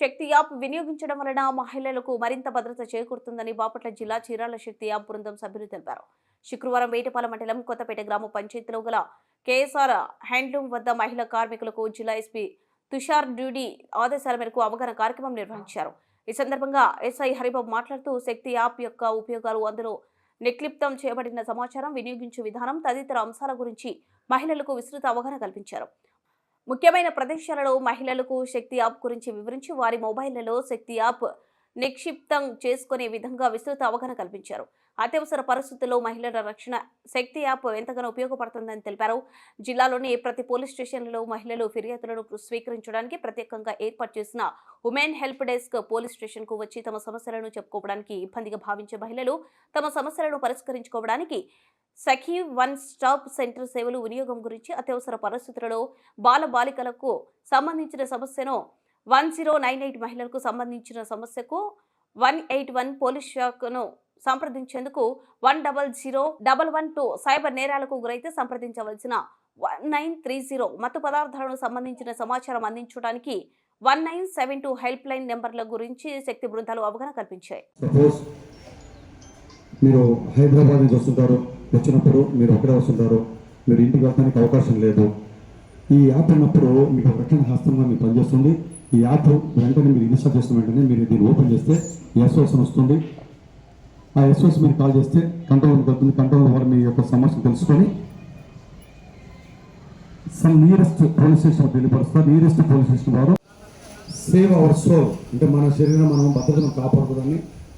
శక్తి app వినియోగించడం వలన మహిళలకు మరింత భద్రత చేకూరుతుందని బాపట్ల జిల్లా చీరాల శక్తి యాప్ బృందం సభ్యులు తెలిపారు. శుక్రవారం వేటపాల మండలం కొత్తపేట గ్రామ పంచాయతీలో గల కేఎస్ఆర్ హ్యాండ్లూమ్ వద్ద మహిళా కార్మికులకు జిల్లా ఎస్పీ తుషార్ డ్యూడీ ఆదేశాల మేరకు అవగాహన కార్యక్రమం నిర్వహించారు. ఈ సందర్భంగా ఎస్ఐ హరిబాబు మాట్లాడుతూ శక్తి యాప్ యొక్క ఉపయోగాలు అందులో నిక్లిప్తం చేయబడిన సమాచారం వినియోగించే విధానం తదితర అంశాల గురించి మహిళలకు విస్తృత అవగాహన కల్పించారు. ముఖ్యమైన ప్రదేశాలలో మహిళలకు శక్తి యాప్ గురించి వివరించి వారి మొబైళ్ళలో శక్తి యాప్ నిక్షిప్తం చేసుకునే విధంగా విస్తృత అవగాహన కల్పించారు. అత్యవసర పరిస్థితుల్లో మహిళల రక్షణ శక్తి యాప్ ఎంతగానో ఉపయోగపడుతుందని తెలిపారు. జిల్లాలోని ప్రతి పోలీస్ స్టేషన్లలో మహిళలు ఫిర్యాదులను స్వీకరించడానికి ప్రత్యేకంగా ఏర్పాటు చేసిన ఉమెన్ హెల్ప్ డెస్క్ పోలీస్ స్టేషన్కు వచ్చి తమ సమస్యలను చెప్పుకోవడానికి ఇబ్బందిగా భావించే మహిళలు తమ సమస్యలను పరిష్కరించుకోవడానికి సఖీ వన్ స్టాప్ సెంటర్ సేవలు వినియోగం గురించి అత్యవసర పరిస్థితులలో బాల బాలికలకు సంబంధించిన సమస్యను వన్ జీరో నైన్ ఎయిట్ మహిళలకు సంబంధించిన సమస్యకు వన్ ఎయిట్ వన్ పోలీస్ శాఖను సంప్రదించేందుకు one double zero double one two cyber నేరాలకు గురైతే సంప్రదించవలసిన వన్ నైన్ త్రీ జీరో మత్తు పదార్థాలను సంబంధించిన సమాచారం అందించడానికి one nine seven two help line నెంబర్ల గురించి శక్తి బృందాలు అవగాహన కల్పించాయి. మీరు హైదరాబాద్ నుంచి వస్తుంటారు. వచ్చినప్పుడు మీరు ఒకటే వస్తుంటారు? మీరు ఇంటికి వెళ్ళడానికి అవకాశం లేదు. ఈ యాప్ ఉన్నప్పుడు మీకు ఒక రక్షణ హస్తంగా మీకు పనిచేస్తుంది. ఈ యాప్ వెంటనే మీరు ఇన్స్టాల్ చేసిన వెంటనే మీరు దీన్ని ఓపెన్ చేస్తే ఎస్ఓఎస్ అని వస్తుంది. ఆ ఎస్ఓఎస్ మీరు కాల్ చేస్తే కంట్రోల్ వస్తుంది కంట్రోల్ ద్వారా మీ యొక్క సమస్యను తెలుసుకొని సమ్ నియరెస్ట్ పోలీస్ స్టేషన్ తెలియపరుస్తారు నియరెస్ట్ పోలీస్ స్టేషన్ వారు. సేవ్ అవర్ సోల్ అంటే మన శరీరం మనం భద్రతను కాపాడుకోవడానికి